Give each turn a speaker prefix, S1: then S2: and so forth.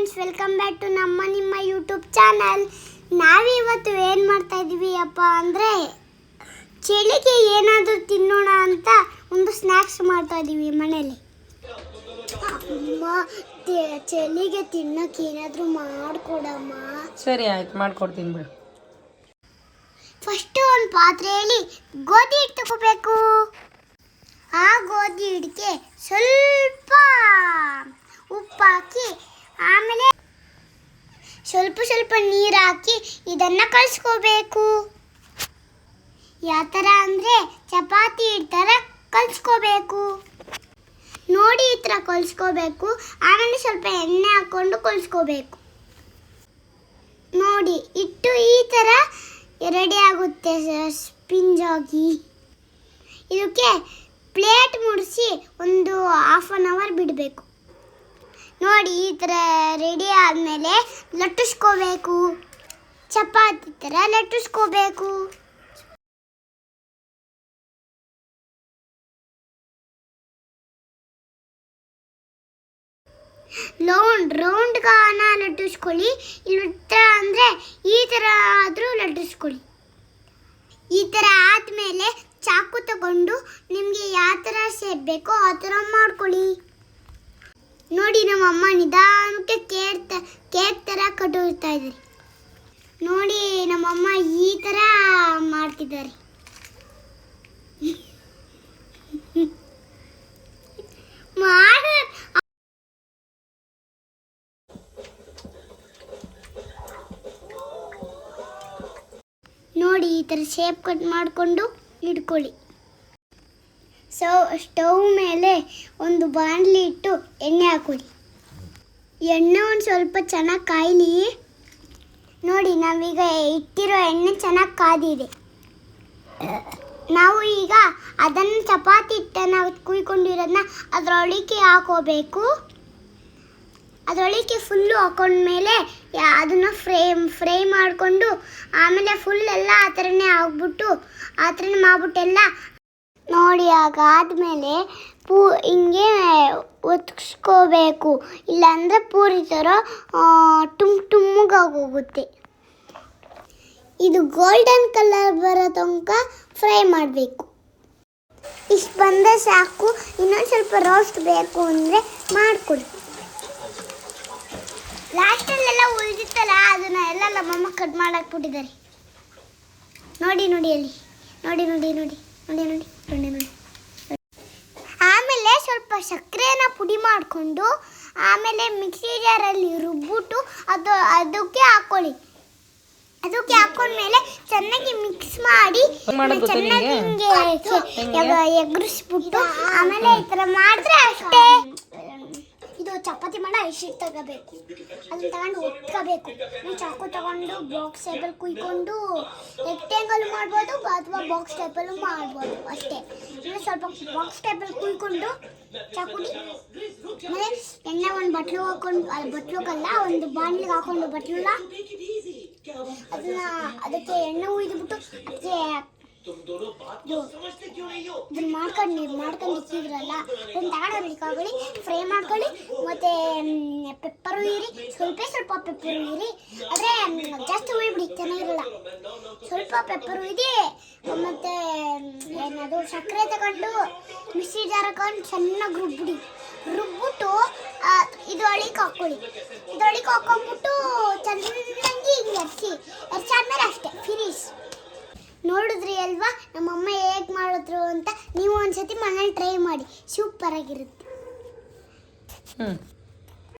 S1: Friends welcome back to ನಮ್ಮ ನಿಮ್ಮ YouTube channel ನಾವಿವತ್ತು ಏನು ಮಾಡ್ತಾ ಇದ್ದೀವಿ ಅಪ್ಪ ಅಂದರೆ ಚಳಿಗೆ ಏನಾದರೂ ತಿನ್ನೋಣ ಅಂತ ಒಂದು ಸ್ನ್ಯಾಕ್ಸ್ ಮಾಡ್ತಾ ಇದ್ದೀವಿ ಮನೇಲಿ ಅಮ್ಮ ಚಳಿಗೆ ತಿನ್ನೋಕೆ ಏನಾದರೂ ಮಾಡಿಕೊಡಮ್ಮ.
S2: ಸರಿ ಆಯ್ತು ಮಾಡ್ಕೊಡ್ತೀನಿ ಬಿಡು.
S1: ಫಸ್ಟ್ ಒಂದು ಪಾತ್ರೆಯಲ್ಲಿ ಗೋಧಿ ಹಿಟ್ಟು ತಗೋಬೇಕು ಆ ಗೋಧಿ ಹಿಟ್ಟಿಗೆ ಸ್ವಲ್ಪ ಉಪ್ಪು ಹಾಕಿ ಆಮೇಲೆ ಸ್ವಲ್ಪ ಸ್ವಲ್ಪ ನೀರು ಹಾಕಿ ಇದನ್ನು ಕಲಿಸ್ಕೋಬೇಕು. ಯಾವ ಥರ ಅಂದರೆ ಚಪಾತಿ ಥರ ಕಲಿಸ್ಕೋಬೇಕು. ನೋಡಿ ಈ ಥರ ಕಲಿಸ್ಕೋಬೇಕು. ಆಮೇಲೆ ಸ್ವಲ್ಪ ಎಣ್ಣೆ ಹಾಕ್ಕೊಂಡು ಕಲಿಸ್ಕೋಬೇಕು. ನೋಡಿ, ಇಟ್ಟು ಈ ಥರ ರೆಡಿ ಆಗುತ್ತೆ ಸ್ಪಿಂಜಾಗಿ ಇದಕ್ಕೆ ಪ್ಲೇಟ್ ಮುಡಿಸಿ ಒಂದು ಹಾಫ್ ಆನ್ ಅವರ್ ಬಿಡಬೇಕು. ನೋಡಿ, ಈ ಥರ ರೆಡಿ ಆದಮೇಲೆ ಲಟ್ಟಿಸ್ಕೋಬೇಕು. ಚಪಾತಿ ಥರ ಲಟ್ಟಿಸ್ಕೋಬೇಕು. ಲೌಂಡ್ ಗಾನ ಲಟ್ಟಿಸ್ಕೊಳ್ಳಿ. ಇಲ್ಲ ಅಂದರೆ ಈ ಥರ ಆದರೂ ಲಟ್ಟಿಸ್ಕೊಳ್ಳಿ. ಈ ಥರ ಆದಮೇಲೆ ಚಾಕು ತಗೊಂಡು ನಿಮಗೆ ಯಾವ ಥರ ಶೇಪ್ ಬೇಕೋ ಆ ಥರ ಮಾಡ್ಕೊಳ್ಳಿ. ನೋಡಿ ನಮ್ಮ ಅಮ್ಮ ನಿಧಾನಕ್ಕೆ ಕೇಕ್ ಕೇಕ್ ಥರ ಕಟ್ಟುತ್ತಾ ಇದ್ದಾರೆ. ನೋಡಿ ನಮ್ಮಮ್ಮ ಈ ಥರ ಮಾಡ್ತಿದ್ದಾರೆ. ಮಾಡ ನೋಡಿ ಈ ಥರ ಶೇಪ್ ಕಟ್ ಮಾಡಿಕೊಂಡು ಇಟ್ಕೊಳ್ಳಿ. ಸೊ ಸ್ಟವ್ ಮೇಲೆ ಒಂದು ಬಾಣಲಿ ಇಟ್ಟು ಎಣ್ಣೆ ಹಾಕೊಳ್ಳಿ ಎಣ್ಣೆ ಒಂದು ಸ್ವಲ್ಪ ಚೆನ್ನಾಗಿ ಕಾಯಲಿ. ನೋಡಿ, ನಾವೀಗ ಇಟ್ಟಿರೋ ಎಣ್ಣೆ ಚೆನ್ನಾಗಿ ಕಾದಿದೆ. ನಾವು ಈಗ ಅದನ್ನು ಚಪಾತಿ ಹಿಟ್ಟನ್ನು ಕುಯ್ಕೊಂಡಿರೋದನ್ನ ಅದರೊಳಗೆ ಹಾಕೋಬೇಕು. ಅದರೊಳಗೆ ಫುಲ್ಲು ಹಾಕೊಂಡ್ಮೇಲೆ ಅದನ್ನು ಫ್ರೈ ಫ್ರೈ ಮಾಡಿಕೊಂಡು ಆಮೇಲೆ ಫುಲ್ ಎಲ್ಲ ಆ ಥರನೇ ಆಗ್ಬಿಟ್ಟು, ಆ ಥರನೇ ಮಾಡ್ಬಿಟ್ಟೆಲ್ಲ ನೋಡಿ ಆಗಾದ್ಮೇಲೆ ಪೂ, ಹಿಂಗೆ ಒತ್ಸ್ಕೋಬೇಕು. ಇಲ್ಲಾಂದರೆ ಪೂರಿ ಥರ ಟುಮ್ ಟುಮ್ಮಗಾಗೋಗುತ್ತೆ ಇದು ಗೋಲ್ಡನ್ ಕಲರ್ ಬರೋ ತನಕ ಫ್ರೈ ಮಾಡಬೇಕು. ಇಷ್ಟು ಬಂದರೆ ಸಾಕು. ಇನ್ನೊಂದು ಸ್ವಲ್ಪ ರೋಸ್ಟ್ ಬೇಕು ಅಂದರೆ ಮಾಡಿಕೊಡಿ. ಲಾಸ್ಟಲ್ಲೆಲ್ಲ ಉಳಿದಿತ್ತಲ್ಲ, ಅದನ್ನ ಎಲ್ಲ ನಮ್ಮಮ್ಮ ಕಟ್ ಮಾಡಾಕ್ಬಿಟ್ಟಿದ್ದಾರೆ. ನೋಡಿ ನೋಡಿ ಅಲ್ಲಿ. ನೋಡಿ ನೋಡಿ ನೋಡಿ. ನೋಡಿ ನೋಡಿ ನೋಡಿ ನೋಡಿ. ಆಮೇಲೆ ಸ್ವಲ್ಪ ಸಕ್ಕರೆನ ಪುಡಿ ಮಾಡಿಕೊಂಡು ಆಮೇಲೆ ಮಿಕ್ಸಿ ಜಾರಲ್ಲಿ ರುಬ್ಬಿಟ್ಟು ಅದು ಅದಕ್ಕೆ ಹಾಕೊಳ್ಳಿ. ಅದಕ್ಕೆ ಹಾಕೊಂಡ್ಮೇಲೆ ಚೆನ್ನಾಗಿ ಮಿಕ್ಸ್ ಮಾಡಿ ಚೆನ್ನಾಗಿ
S2: ನಿಂಗೆ?
S1: ಹಿಂಗೆ? ಎಗ- ಎಗ್ರಿಸ್ಬಿಟ್ಟು ಆಮೇಲೆ ಈ ಥರ ಮಾಡಿದ್ರೆ ಅಷ್ಟೇ. ಚಪಾತಿ ಮಾಡ ಇಷ್ಟು ತಗೋಬೇಕು. ಅದನ್ನ ತಗೊಂಡು ಒತ್ಕೋಬೇಕು. ನೀವು ಚಾಕು ತಗೊಂಡು ಬಾಕ್ಸ್ ಟೈಪಲ್ಲಿ ಕುಯ್ಕೊಂಡು ರೆಕ್ಟ್ಯಾಂಗಲ್ ಮಾಡ್ಬೋದು, ಅಥವಾ ಬಾಕ್ಸ್ ಟೈಪಲ್ಲೂ ಮಾಡ್ಬೋದು. ಅಷ್ಟೇ. ಇನ್ನು ಸ್ವಲ್ಪ ಬಾಕ್ಸ್ ಟೈಪಲ್ಲಿ ಕುಯ್ಕೊಂಡು ಚಾಕುಡಿ ಆಮೇಲೆ ಎಣ್ಣೆ ಒಂದು ಬಟ್ಲು ಹಾಕೊಂಡು ಬಟ್ಲುಗಲ್ಲ, ಒಂದು ಬಾಣಲಿಗೆ ಹಾಕೊಂಡು ಬಟ್ಲನ್ನ ಅದನ್ನ ಅದಕ್ಕೆ ಎಣ್ಣೆ ಉಯ್ದುಬಿಟ್ಟು ಅದಕ್ಕೆ ಇದನ್ನ ಮಾಡ್ಕೊಂಡು ನೀವು ಮಾಡ್ಕೊಂಡು ಇಕ್ಕಿದ್ರಲ್ಲ ಅದನ್ನ ತಗೊಂಡು ಇಟ್ಕೊಳ್ಳಿ ಫ್ರೈ ಮಾಡ್ಕೊಳ್ಳಿ, ಮತ್ತೆ ಪೆಪ್ಪರು ಇರಿ, ಸ್ವಲ್ಪ ಸ್ವಲ್ಪ ಪೆಪ್ಪರ್ ಇರಿ. ಆದರೆ ಜಾಸ್ತಿ ಉಳಿಬಿಡಿ ಚೆನ್ನಾಗಿರಲ್ಲ ಸ್ವಲ್ಪ ಪೆಪ್ಪರು ಇದೆ ಮತ್ತೆ ಏನದು, ಸಕ್ಕರೆ ತಗೊಂಡು, ಮಿಕ್ಸಿ ಜಾರ್ ಹಾಕೊಂಡು ಚೆನ್ನಾಗಿ ರುಬ್ಬಿಡಿ. ರುಬ್ಬಿಟ್ಟು ಇದು ಅಳಿಗೆ ಹಾಕ್ಕೊಳ್ಳಿ ಇದು ಅಳಿಗೆ ಹಾಕೊಂಡ್ಬಿಟ್ಟು, ಚೆನ್ನಾಗಿ ಹಿಂಗೆ ಎರ್ಸಿ ಎರ್ಸಾದ್ಮೇಲೆ ಅಷ್ಟೇ ಫಿನಿಶ್ ನೋಡಿದ್ರಿ ಅಲ್ವಾ? ನಮ್ಮಮ್ಮ ಹೇಗೆ ಮಾಡಿದ್ರು ಅಂತ ನೀವು ಒಂದ್ಸತಿ ಮನೇಲಿ ಟ್ರೈ ಮಾಡಿ. ಸೂಪರ್ ಆಗಿರುತ್ತೆ
S2: ಹ್ಞೂ